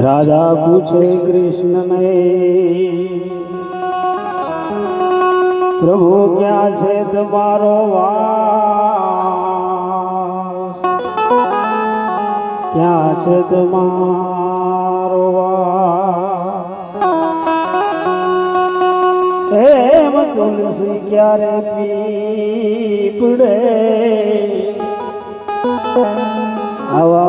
રાધા પૂછે કૃષ્ણને, પ્રભુ, ક્યાં છે તમારો વાસ? ક્યાં છે તમારો વાસ? એમ તુલસી ક્યારે પીપડે આવા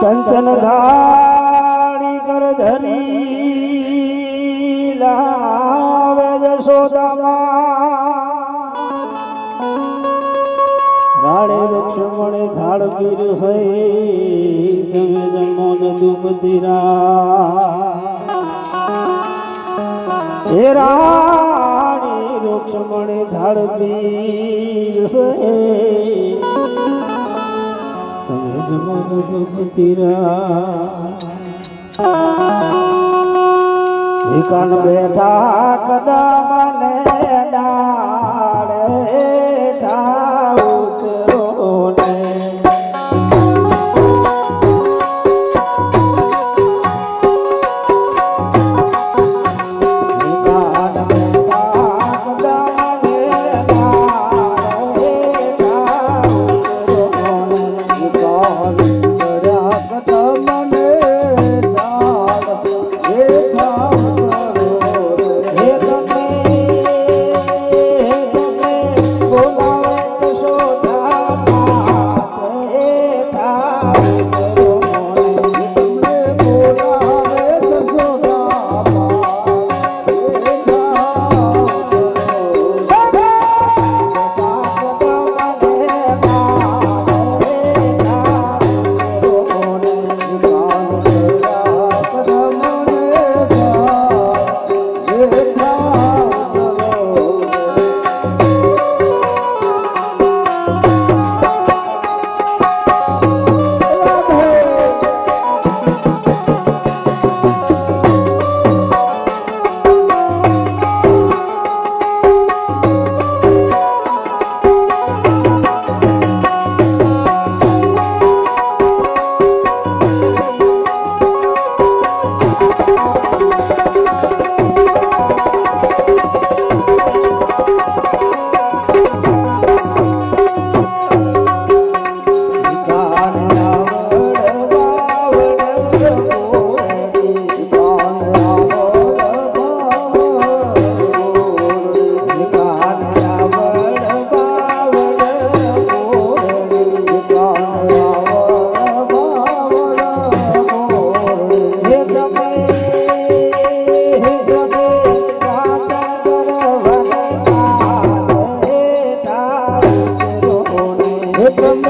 કંચન ધારી કર ધરી લાવે જશોદામાં રાડે લક્ષ્મણે થાળ પીર સહી તમે જમો ન દુઃખ ધીરા હે રાણી રૂક્ષ્મણી ધાડ પીર સહી તમે જમો ને દુઃખ બેઠા કદા મને ડાળે ઠા From